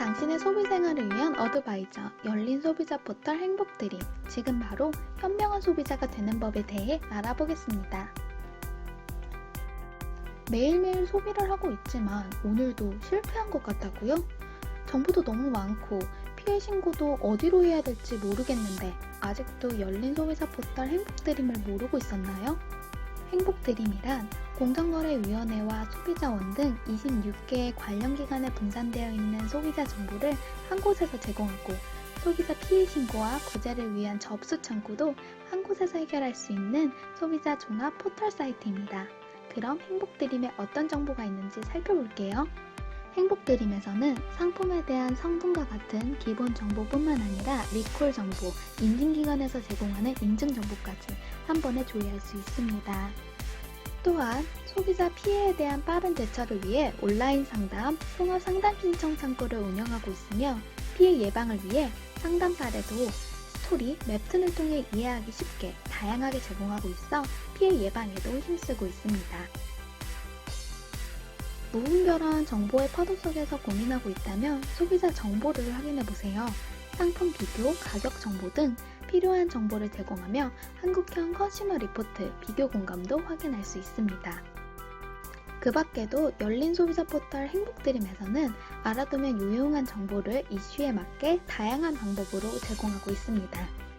당신의 소비 생활을 위한 어드바이저 열린 소비자 포털 행복 드림 지금 바로 현명한 소비자가 되는 법에 대해 알아보겠습니다. 매일매일 소비를 하고 있지만 오늘도 실패한 것 같다고요? 정보도 너무 많고 피해 신고도 어디로 해야 될지 모르겠는데 아직도 열린 소비자 포털 행복 드림을 모르고 있었나요? 행복 드림이란 공정거래위원회와 소비자원 등 26개의 관련 기관에 분산되어 있는 소비자 정보를 한 곳에서 제공하고 소비자 피해 신고와 구제를 위한 접수 창구도 한 곳에서 해결할 수 있는 소비자 종합 포털 사이트입니다. 그럼 행복드림에 어떤 정보가 있는지 살펴볼게요. 행복드림에서는 상품에 대한 성분과 같은 기본 정보뿐만 아니라 리콜 정보, 인증기관에서 제공하는 인증 정보까지 한 번에 조회할 수 있습니다. 또한 소비자 피해에 대한 빠른 대처를 위해 온라인 상담, 통합 상담 신청 창구를 운영하고 있으며 피해 예방을 위해 상담 사례도 스토리, 웹툰을 통해 이해하기 쉽게 다양하게 제공하고 있어 피해 예방에도 힘쓰고 있습니다. 무분별한 정보의 파도 속에서 고민하고 있다면 소비자 정보를 확인해 보세요. 상품 비교, 가격 정보 등 필요한 정보를 제공하며 한국형 컨슈머 리포트 비교 공감도 확인할 수 있습니다. 그 밖에도 열린 소비자 포털 행복드림에서는 알아두면 유용한 정보를 이슈에 맞게 다양한 방법으로 제공하고 있습니다.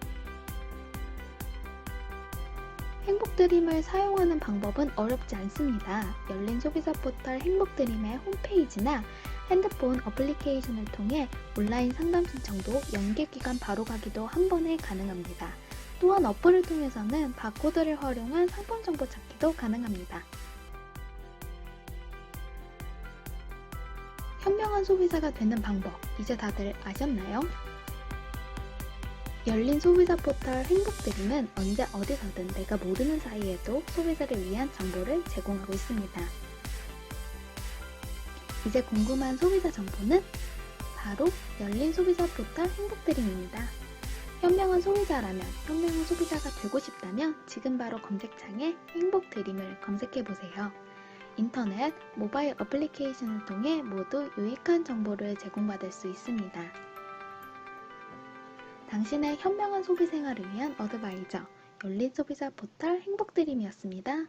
행복드림을 사용하는 방법은 어렵지 않습니다. 열린 소비자 포털 행복드림의 홈페이지나 핸드폰 어플리케이션을 통해 온라인 상담 신청도 연계기간 바로 가기도 한 번에 가능합니다. 또한 어플을 통해서는 바코드를 활용한 상품 정보 찾기도 가능합니다. 현명한 소비자가 되는 방법, 이제 다들 아셨나요? 열린 소비자 포털 행복드림은 언제 어디서든 내가 모르는 사이에도 소비자를 위한 정보를 제공하고 있습니다. 이제 궁금한 소비자 정보는 바로 열린 소비자 포털 행복드림입니다. 현명한 소비자라면 현명한 소비자가 되고 싶다면 지금 바로 검색창에 행복드림을 검색해보세요. 인터넷, 모바일 어플리케이션을 통해 모두 유익한 정보를 제공받을 수 있습니다. 당신의 현명한 소비 생활을 위한 어드바이저 열린 소비자 포털 행복드림이었습니다.